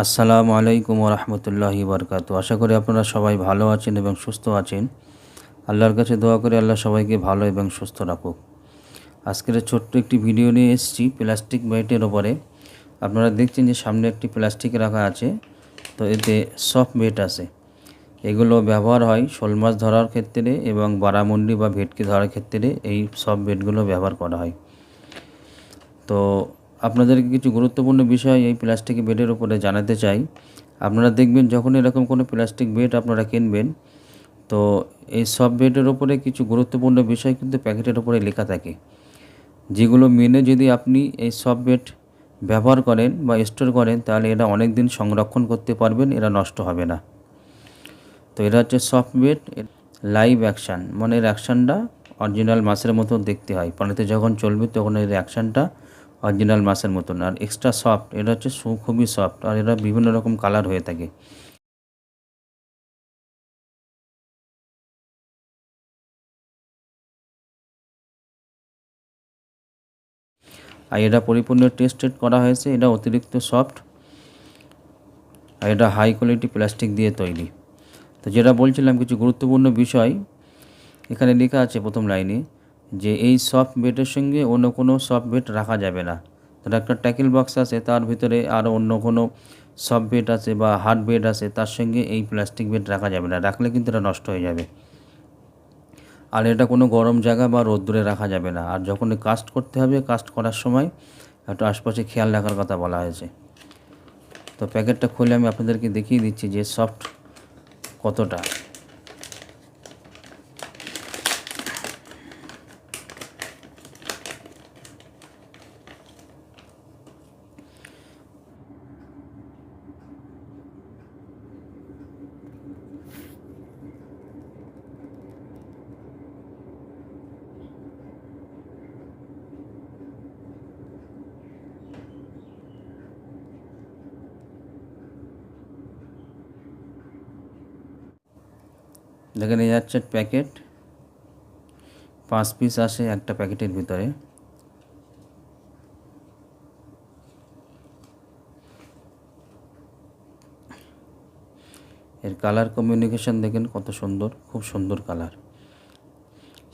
আসসালামু আলাইকুম রহমতুল্লাহি বরকাত আশা করি আপনারা সবাই ভালো আছেন এবং সুস্থ আছেন। আল্লাহর কাছে দোয়া করে আল্লাহ সবাইকে ভালো এবং সুস্থ রাখুক। আজকের ছোট্ট একটি ভিডিও নিয়ে এসেছি প্লাস্টিক বেটের ওপরে। আপনারা দেখছেন যে সামনে একটি প্লাস্টিক রাখা আছে, তো এতে সফট বেট আছে। এগুলো ব্যবহার হয় শোল মাছ ধরার ক্ষেত্রে এবং বারামুন্ডি বা ভেটকি ধরার ক্ষেত্রে এই সফট বেটগুলো ব্যবহার করা হয়। তো আপনাদেরকে কিছু গুরুত্বপূর্ণ বিষয় এই প্লাস্টিক বেডের উপরে জানাতে চাই। আপনারা দেখবেন যখন এরকম কোনো প্লাস্টিক বেড আপনারা কিনবেন, তো এই সব বেডের ওপরে কিছু গুরুত্বপূর্ণ বিষয় কিন্তু প্যাকেটের ওপরে লেখা থাকে। যেগুলো মেনে যদি আপনি এই সব বেড ব্যবহার করেন বা স্টোর করেন, তাহলে এটা অনেক দিন সংরক্ষণ করতে পারবেন, এরা নষ্ট হবে না। তো এটা হচ্ছে সফট বেড, লাইভ অ্যাকশান মানে এর অ্যাকশানটা অরিজিনাল মাছের মতো দেখতে হয়। পানিতে যখন চলবে তখন এর অ্যাকশানটা অরিজিনাল মাছের মতন। আর এক্সট্রা সফট এটা হচ্ছে খুবই সফট আর এটা বিভিন্ন রকম কালার হয়ে থাকে। আর এটা পরিপূর্ণ টেস্টেড করা হয়েছে, এটা অতিরিক্ত সফট আর এটা হাই কোয়ালিটি প্লাস্টিক দিয়ে তৈরি। তো যেটা বলছিলাম, কিছু গুরুত্বপূর্ণ বিষয়, এখানে লেখা আছে প্রথম লাইনে যে এই সফট বেডের সঙ্গে অন্য কোনো সফট বেড রাখা যাবে না। ধরো একটা ট্যাকেল বক্স আছে, তার ভিতরে আরও অন্য কোনো সফট বেড আছে বা হার্ড বেড আছে, তার সঙ্গে এই প্লাস্টিক বেড রাখা যাবে না। রাখলে কিন্তু এটা নষ্ট হয়ে যাবে। আর এটা কোনো গরম জায়গা বা রোদ্দুরে রাখা যাবে না। আর যখন কাস্ট করতে হবে কাস্ট করার সময় একটু আশপাশে খেয়াল রাখার কথা বলা হয়েছে। তো প্যাকেটটা খুলে আমি আপনাদেরকে দেখিয়ে দিচ্ছি যে সফট কতটা। দেখেন এই যাচ্ছে প্যাকেট। পাঁচ পিস আসে একটা প্যাকেটের ভিতরে। এর কালার কমিউনিকেশন দেখেন কত সুন্দর, খুব সুন্দর কালার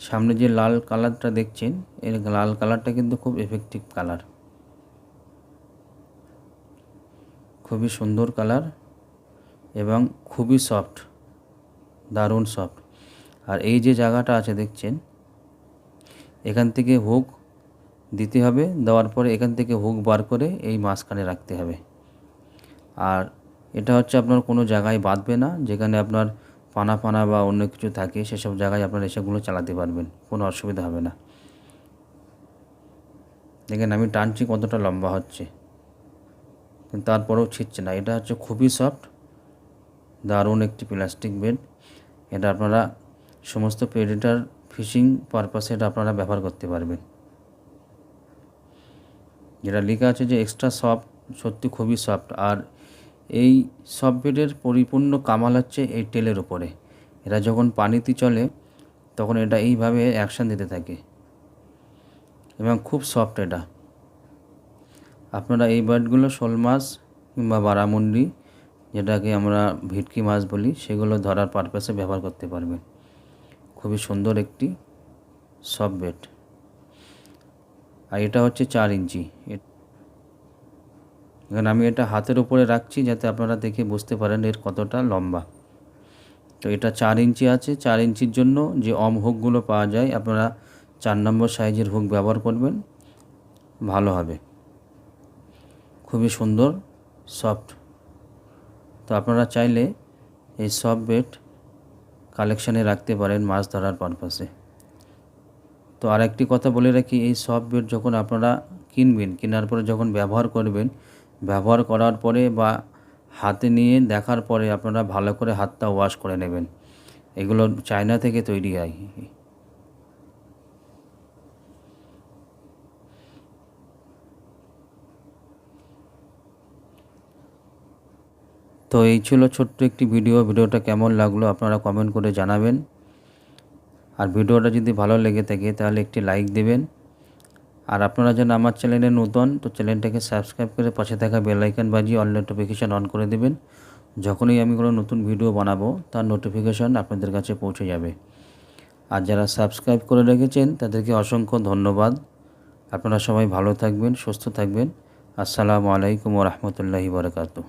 সামনে যে লাল কালারটা দেখছেন, এর লাল কালারটা কিন্তু খুব এফেক্টিভ কালার খুবই সুন্দর কালার এবং খুবই সফট দারুণ সফট। আর এই যে জায়গাটা আছে দেখছেন, এখান থেকে হুক দিতে হবে, দেওয়ার পরে এখান থেকে হুক বার করে এই মাঝখানে রাখতে হবে। আর এটা হচ্ছে আপনার কোনো জায়গায় বাঁধবে না, যেখানে আপনার পানা পানা বা অন্য কিছু থাকে, সেসব জায়গায় আপনার এসবগুলো চালাতে পারবেন, কোনো অসুবিধা হবে না। দেখেন আমি টানছি কতটা লম্বা হচ্ছে তারপরেও ছিটছে না। এটা হচ্ছে খুবই সফট দারুণ একটি প্লাস্টিক বেড। এটা আপনারা সমস্ত প্রেডিটার ফিশিং পারপাসে এটা আপনারা ব্যবহার করতে পারবেন। যেটা লেখা আছে যে এক্সট্রা সফট সত্যি খুবই সফট আর এই সফট বেডের পরিপূর্ণ কামাল হচ্ছে এই তেলের উপরে। এরা যখন পানিতে চলে, তখন এটা এইভাবে অ্যাকশান দিতে থাকে। এবং খুব সফট এটা। আপনারা এই বার্ডগুলো শোল মাছ কিংবা বারামুন্ডি যেটাকে আমরা ভেটকি মাছ বলি, সেগুলো ধরার পারপাসে ব্যবহার করতে পারবেন খুবই সুন্দর একটি সফট বেড আর এটা হচ্ছে চার ইঞ্চি। এখানে আমি এটা হাতের উপরে রাখছি যাতে আপনারা দেখে বুঝতে পারেন এর কতটা লম্বা। তো এটা চার ইঞ্চি আছে। চার ইঞ্চির জন্য যে অম হুকগুলো পাওয়া যায়, আপনারা চার নম্বর সাইজের হুক ব্যবহার করবেন। ভালো হবে। খুবই সুন্দর সফট তো আপনারা চাইলে এই সব বেড কালেকশানে রাখতে পারেন মাছ ধরার পারপাসে তো আরেকটি কথা বলে রাখি, এই সব বেড যখন আপনারা কিনবেন, কেনার পরে যখন ব্যবহার করবেন, ব্যবহার করার পরে বা হাতে নিয়ে দেখার পরে আপনারা ভালো করে হাতটা ওয়াশ করে নেবেন। এগুলো চায়না থেকে তৈরি হয়। তো এই ছিল ছোট্ট একটি ভিডিও। ভিডিওটা কেমন লাগল আপনারা কমেন্ট করে জানাবেন। আর ভিডিওটা যদি ভালো লেগে থাকে তাহলে একটি লাইক দেবেন। আর আপনারা যেন আমার চ্যানেলে নতুন, তো চ্যানেলটাকে সাবস্ক্রাইব করে পাশে থাকা বেল আইকন বাজিয়ে অল নোটিফিকেশান অন করে দেবেন। যখনই আমি কোনো নতুন ভিডিও বানাবো, তার নোটিফিকেশান আপনাদের কাছে পৌঁছে যাবে। আর যারা সাবস্ক্রাইব করে রেখেছেন, তাদেরকে অসংখ্য ধন্যবাদ। আপনারা সবাই ভালো থাকবেন, সুস্থ থাকবেন। আসসালামু আলাইকুম রহমতুল্লাহি বারকাতু